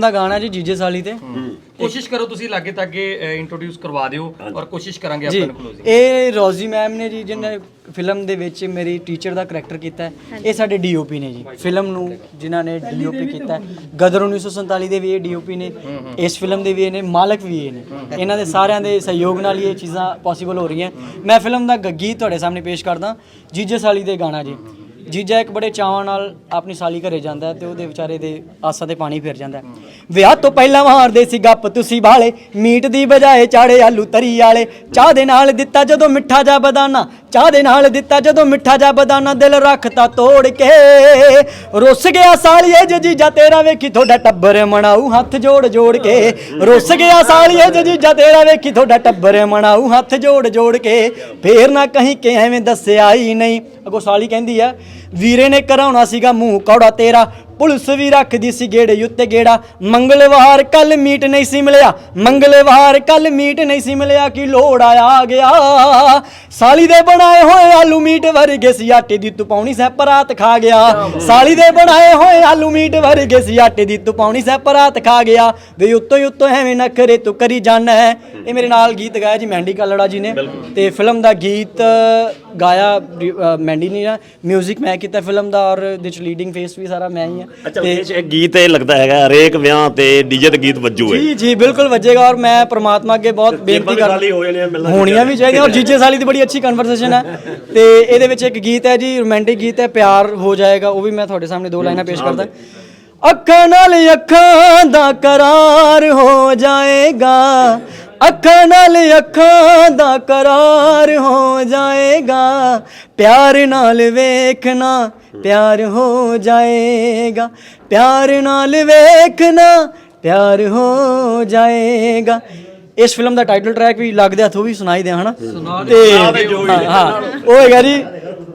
ਦਾ ਗਾਣਾ ਜੀ ਜੀਜੇ ਸਾਲੀ ਤੇ। ਕੋਸ਼ਿਸ਼ ਕਰੋ ਤੁਸੀਂ ਲਾਗੇ ਤਾਗੇ ਇੰਟਰੋਡਿਊਸ ਕਰਵਾ ਦਿਓ ਔਰ ਕੋਸ਼ਿਸ਼ ਕਰਾਂਗੇ ਜੀ ਆਪਾਂ ਨੂੰ ਕਲੋਜ਼ਿੰਗ ਇਹ ਰੋਜ਼ੀ ਮੈਮ ਨੇ ਜੀ ਜਿਹਨੇ ਫਿਲਮ ਦੇ ਵਿੱਚ ਮੇਰੀ ਟੀਚਰ ਦਾ ਕਰੈਕਟਰ ਕੀਤਾ ਹੈ ਇਹ ਸਾਡੇ ਡੀਓਪੀ ਨੇ ਜੀ। ਫਿਲਮ ਨੂੰ ਜਿਨ੍ਹਾਂ ਨੇ ਡੀਓਪੀ ਕੀਤਾ ਹੈ ਗਦਰ 1947 ਦੇ ਵੀ ਇਹ ਡੀਓਪੀ ਨੇ ਇਸ ਫਿਲਮ ਦੇ ਵੀ ਇਹ ਨੇ ਮਾਲਕ ਵੀ ਇਹ ਨੇ। ਇਹਨਾਂ ਦੇ ਸਾਰਿਆਂ ਦੇ ਸਹਿਯੋਗ ਨਾਲ ਹੀ ਇਹ ਚੀਜ਼ਾਂ ਪੋਸੀਬਲ ਹੋ ਰਹੀਆਂ। ਮੈਂ ਫਿਲਮ ਦਾ ਗੱਗੀ ਤੁਹਾਡੇ ਸਾਹਮਣੇ ਪੇਸ਼ ਕਰਦਾ ਜੀਜੇ ਸਾਲੀ ਦੇ ਗਾਣਾ ਜੀ। ਜੀਜਾ ਇੱਕ ਬੜੇ ਚਾਵਾਂ ਨਾਲ ਆਪਣੀ ਸਾਲੀ ਘਰੇ ਜਾਂਦਾ ਹੈ ਤੇ ਉਹਦੇ ਵਿਚਾਰੇ ਦੇ ਆਸਾਂ ਤੇ ਪਾਣੀ ਫਿਰ ਜਾਂਦਾ ਹੈ। ਵਿਆਹ ਤੋਂ ਪਹਿਲਾਂ ਮਾਰਦੇ ਸੀ ਗੱਪ, ਤੁਸੀਂ ਬਾਲੇ ਮੀਟ ਦੀ ਬਜਾਏ ਚਾੜੇ ਆਲੂ ਤਰੀ ਵਾਲੇ। ਚਾਹ ਦੇ ਨਾਲ ਦਿੱਤਾ ਜਦੋਂ ਮਿੱਠਾ ਜਾ ਬਦਾਨਾ। ਚਾਹ ਦੇ ਨਾਲ ਦਿੱਤਾ, ਜਦੋਂ ਮਿੱਠਾ ਜਾ ਬਦਾਨਾ ਦਿਲ ਰੱਖਤਾ ਤੋੜ ਕੇ। ਰੁੱਸ ਗਿਆ ਸਾਲੀਏ ਜੇ ਜੀਜਾ ਤੇਰਾ ਵੇਖੀ ਤੁਹਾਡਾ ਟੱਬਰ ਮਣਾਊ ਹੱਥ ਜੋੜ ਜੋੜ ਕੇ। ਰੁੱਸ ਗਿਆ ਸਾਲੀਏ ਜੇ ਜੀਜਾ ਤੇਰਾ ਵੇਖੀ ਤੁਹਾਡਾ ਟੱਬਰ ਮਣਾਊ ਹੱਥ ਜੋੜ ਜੋੜ ਕੇ। ਫੇਰ ਨਾ ਕਹੀਂ ਕਿ ਐਵੇਂ ਦੱਸਿਆ ਹੀ ਨਹੀਂ। ਅਗੋ ਸਾਲੀ ਕਹਿੰਦੀ ਆ, ਵੀਰੇ ਨੇ ਕਰਾਉਣਾ ਸੀਗਾ ਮੂੰਹ ਕੌੜਾ ਤੇਰਾ। ਪੁਲਿਸ ਵੀ ਰੱਖਦੀ ਸੀ ਗੇੜੇ ਉੱਤੇ ਗੇੜਾ। ਮੰਗਲਵਾਰ ਕੱਲ ਮੀਟ ਨਹੀਂ ਸੀ ਮਿਲਿਆ। ਮੰਗਲਵਾਰ ਕੱਲ ਮੀਟ ਨਹੀਂ ਸੀ ਮਿਲਿਆ ਕਿ ਲੋੜ ਆ ਗਿਆ। ਸਾਲੀ ਦੇ ਬਣਾਏ ਹੋਏ ਆਲੂ ਮੀਟ ਵਰਗੇ ਸੀ ਆਟੇ ਦੀ ਤੂੰ ਪਾਉਣੀ ਸੈ ਪਰਾਤ ਖਾ ਗਿਆ। ਸਾਲੀ ਦੇ ਬਣਾਏ ਹੋਏ ਆਲੂ ਮੀਟ ਵਰਗੇ ਸੀ ਆਟੇ ਦੀ ਤੂੰ ਪਾਉਣੀ ਸੈ ਪਰਾਤ ਖਾ ਗਿਆ। ਵੇ ਉੱਤੋਂ ਹੀ ਉੱਤੋਂ ਐਵੇਂ ਨਖਰੇ ਤੂੰ ਕਰੀ ਜਾਣਾ ਹੈ। ਇਹ ਮੇਰੇ ਨਾਲ ਗੀਤ ਗਾਇਆ ਜੀ ਮੈਂਡੀ ਕਾਲੜਾ ਜੀ ਨੇ। ਤੇ ਫਿਲਮ ਦਾ ਗੀਤ ਗਾਇਆ ਮੈਂਡੀ ਨੇ ਨਾ। 뮤직 ਮੈਂ ਕੀਤਾ ਫਿਲਮ ਦਾ ਔਰ ਚ ਲੀਡਿੰਗ ਫੇਸ ਵੀ ਸਾਰਾ ਮੈਂ ਹੀ ਆ। ਇਹ ਗੀਤ ਇਹ ਲੱਗਦਾ ਹੈਗਾ ਹਰੇਕ ਵਿਆਹ ਤੇ ਡੀਜੇ ਤੇ ਗੀਤ ਵੱਜੂ ਹੈ ਜੀ ਜੀ ਬਿਲਕੁਲ ਵੱਜੇਗਾ ਔਰ ਮੈਂ ਪ੍ਰਮਾਤਮਾ ਅੱਗੇ ਬਹੁਤ ਬੇਨਤੀ ਕਰ ਹੋਣੀਆਂ ਵੀ ਚਾਹੀਦੀਆਂ ਔਰ ਜੀਜੇ ਸਾਲੀ ਦੀ ਬੜੀ ਅੱਛੀ ਕਨਵਰਸੇਸ਼ਨ ਹੈ। ਤੇ ਇਹਦੇ ਵਿੱਚ ਇੱਕ ਗੀਤ ਹੈ ਜੀ ਰੋਮਾਂਟਿਕ ਗੀਤ ਹੈ, ਪਿਆਰ ਹੋ ਜਾਏਗਾ, ਉਹ ਵੀ ਮੈਂ ਤੁਹਾਡੇ ਸਾਹਮਣੇ ਦੋ ਲਾਈਨਾਂ ਪੇਸ਼ ਕਰਦਾ। ਅੱਖਾਂ ਨਾਲ ਅੱਖਾਂ ਦਾ ਕਰਾਰ ਹੋ ਜਾਏਗਾ। ਅੱਖਾਂ ਨਾਲ ਅੱਖਾਂ ਦਾ ਕਰਾਰ ਹੋ ਜਾਏਗਾ। ਪਿਆਰ ਨਾਲ ਵੇਖਣਾ ਪਿਆਰ ਹੋ ਜਾਏਗਾ। ਪਿਆਰ ਨਾਲ ਵੇਖਣਾ ਪਿਆਰ ਹੋ ਜਾਏਗਾ। ਇਸ ਫਿਲਮ ਦਾ ਟਾਈਟਲ ਟਰੈਕ ਵੀ ਲੱਗਦੇ ਹੱਥੋਂ ਵੀ ਸੁਣਾਈ ਦੇ ਹਨਾ? ਤੇ ਹਾਂ ਉਹ ਹੈਗਾ ਜੀ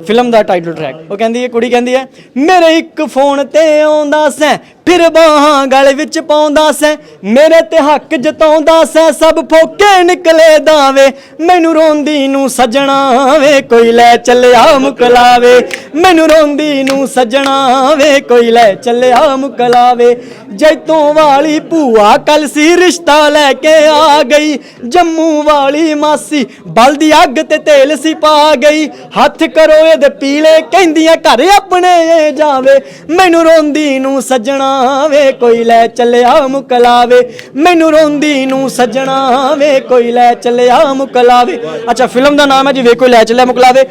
ਫਿਲਮ ਦਾ ਟਾਈਟਲ ਟਰੈਕ। ਉਹ ਕਹਿੰਦੀ ਹੈ ਕੁੜੀ ਕਹਿੰਦੀ ਹੈ ਮੇਰੇ ਇੱਕ ਫੋਨ ਤੇ ਆਉਂਦਾ ਸੈਂ ਫਿਰ ਬਾਹਾਂ ਗਲ ਵਿੱਚ ਪਾਉਂਦਾ ਸੈਂ, ਮੇਰੇ ਤੇ ਹੱਕ ਜਤਾਉਂਦਾ ਸੈਂ, ਸਭ ਫੋਕੇ ਨਿਕਲੇ ਦਾਵੇ, ਮੈਨੂੰ ਰੋਂਦੀ ਨੂੰ ਸਜਣਾ ਵੇ, ਕੋਈ ਲੈ ਚੱਲਿਆ ਮੁਕਲਾਵੇ ਮੈਨੂੰ ਰੋਂਦੀ ਨੂੰ ਸਜਣਾ ਵੇ, ਕੋਈ ਲੈ ਚੱਲਿਆ ਮੁਕਲਾਵੇ ਜੈਤੋਂ ਵਾਲੀ ਭੂਆ ਕੱਲ ਸੀ ਰਿਸ਼ਤਾ ਲੈ ਕੇ ਆ ਗਈ, ਜੰਮੂ ਵਾਲੀ ਮਾਸੀ ਬਲਦੀ ਅੱਗ ਤੇ ਤੇਲ ਸੀ ਪਾ ਗਈ, ਹੱਥ ਕਰੋ ਇਹਦੇ ਪੀਲੇ, ਕਹਿੰਦੀਆਂ ਘਰ ਆਪਣੇ ਜਾਵੇ, ਮੈਨੂੰ ਰੋਂਦੀ ਨੂੰ ਸਜਣਾ ਵੇ, ਕੋਈ ਲੈ ਚੱਲਿਆ ਮੁਕਲਾਵੇ। ਮੈਨੂੰ ਰੋਂਦੀ ਨੂੰ ਸੱਜਣਾ ਵੇ, ਕੋਈ ਲੈ ਚੱਲਿਆ ਮੁਕਲਾਵੇ। ਅੱਛਾ, ਫਿਲਮ ਦਾ ਨਾਮ ਹੈ ਜੀ, ਵੇ, ਕੋਈ ਲੈ ਚੱਲਿਆ ਮੁਕਲਾਵੇ।